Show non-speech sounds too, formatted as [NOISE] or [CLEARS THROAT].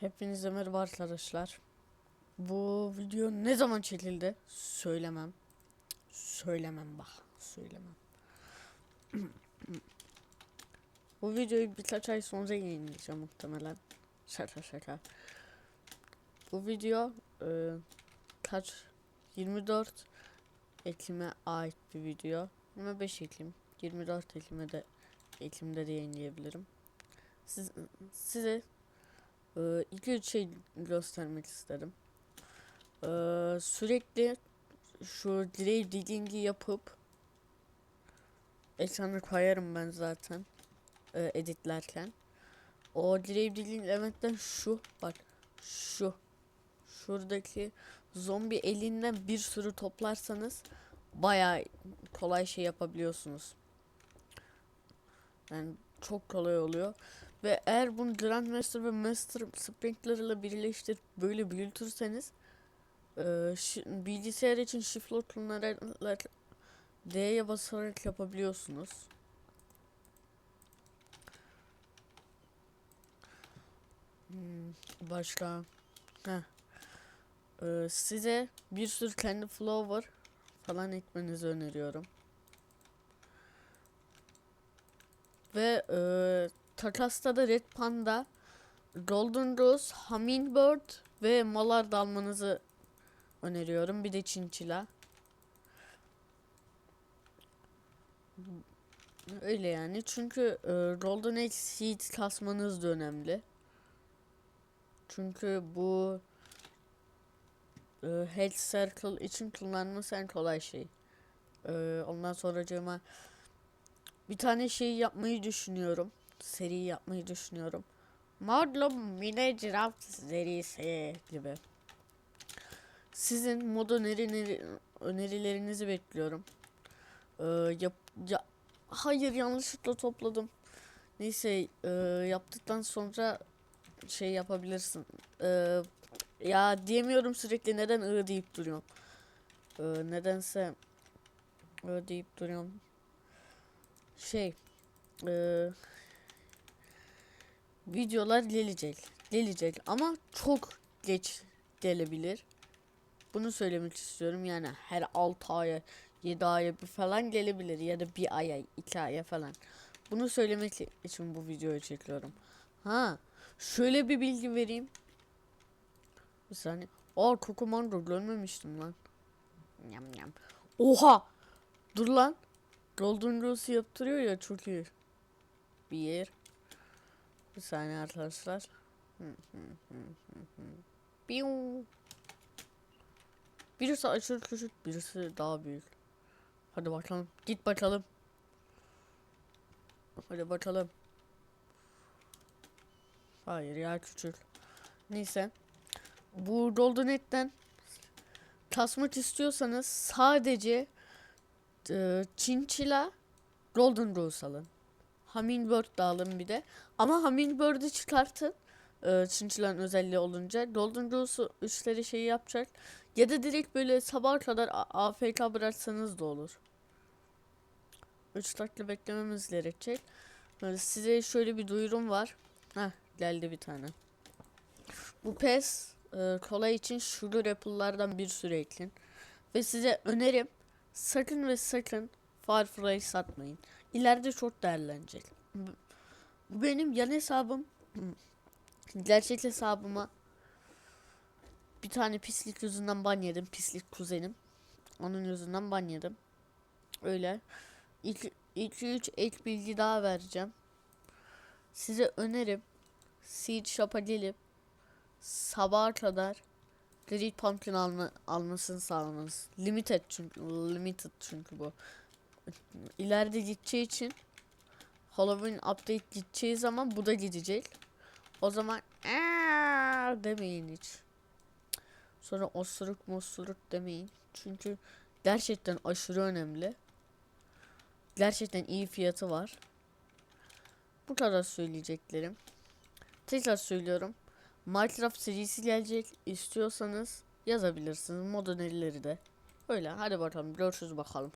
Hepinize merhaba arkadaşlar. Bu video ne zaman çekildi? Söylemem. Söylemem bak. Söylemem. [CLEARS THROAT] Bu videoyu birkaç ay sonra yayınlayacağım muhtemelen. Şaka şaka. Bu video e, kaç 24 Ekim'e ait bir video. 25 Ekim 24 Ekim'e de Ekim'de de yayınlayabilirim. Siz, size ee, iki üç şey göstermek isterim. Ee, sürekli şu delay digging'i yapıp ekrana koyarım ben zaten e, editlerken. O delay digging elementten şu bak şu şuradaki zombi elinden bir sürü toplarsanız bayağı kolay şey yapabiliyorsunuz. Yani çok kolay oluyor. Ve eğer bunu Grandmaster ve Master Sprinkler ile birleştirip böyle büyütürseniz e, bilgisayar için şifre kullanarak D'ye basarak yapabiliyorsunuz. Hmm, başka Heh. E, size bir sürü kendi flower falan ekmenizi öneriyorum. Ve e, takasta da Red Panda, Golden Rose, Hummingbird ve Malar dalmanızı öneriyorum. Bir de Chinchilla. Öyle yani. Çünkü e, Golden Egg Seed kasmanız da önemli. Çünkü bu e, Health Circle için kullanması en kolay şey. E, ondan sonracığıma bir tane şey yapmayı düşünüyorum. Seri yapmayı düşünüyorum. Modlum Mine Giraffe serisi gibi. Sizin mod öneri, önerilerinizi bekliyorum. Ee, yap, ya, hayır yanlışlıkla topladım. Neyse e, yaptıktan sonra şey yapabilirsin. Ee, ya diyemiyorum sürekli neden ı deyip duruyorum. Ee, nedense ı deyip duruyorum. Şey e, videolar gelecek. Gelecek ama çok geç gelebilir. Bunu söylemek istiyorum yani her 6 aya 7 aya bir falan gelebilir ya da bir aya 2 aya falan. Bunu söylemek için bu videoyu çekiyorum. Ha şöyle bir bilgi vereyim. Bir saniye. Aa Kokomando görmemiştim lan. Nyam nyam. Oha! Dur lan. Golden Rose yaptırıyor ya çok iyi. Bir yer. Bir saniye arkadaşlar. Birisi aşırı küçük, birisi daha büyük. Hadi bakalım. Git bakalım. Hadi bakalım. Hayır ya küçük. Neyse. Bu Golden Egg'den kasmak istiyorsanız sadece e, Chinchilla Golden Rose alın. Hummingbird da alın bir de. Ama Hummingbird'ü çıkartın. E, Chinchilla'nın özelliği olunca. Golden Rose'u üçleri şeyi yapacak. Ya da direkt böyle sabah kadar AFK bıraksanız da olur. 3 dakika beklememiz gerekecek. E, size şöyle bir duyurum var. Heh geldi bir tane. Bu PES e, kolay için sugar apple'lardan bir sürü ekleyin. Ve size önerim sakın ve sakın Firefly satmayın. İleride çok değerlenecek. Benim yan hesabım. Gerçek hesabıma bir tane pislik yüzünden ban yedim. Pislik kuzenim. Onun yüzünden ban yedim. Öyle. 2-3 ek bilgi daha vereceğim. Size önerim Seed Shop'a gelip sabaha kadar Great Pumpkin alma, almasını sağlamanız. Limited çünkü limited çünkü bu. İleride gideceği için Halloween update gideceği zaman bu da gidecek. O zaman "Aa!" demeyin hiç. Sonra osuruk mosuruk demeyin. Çünkü gerçekten aşırı önemli. Gerçekten iyi fiyatı var. Bu kadar söyleyeceklerim. Tekrar söylüyorum. Minecraft serisi gelecek. İstiyorsanız yazabilirsiniz. Mod önerileri de. Öyle hadi bakalım görüşürüz bakalım.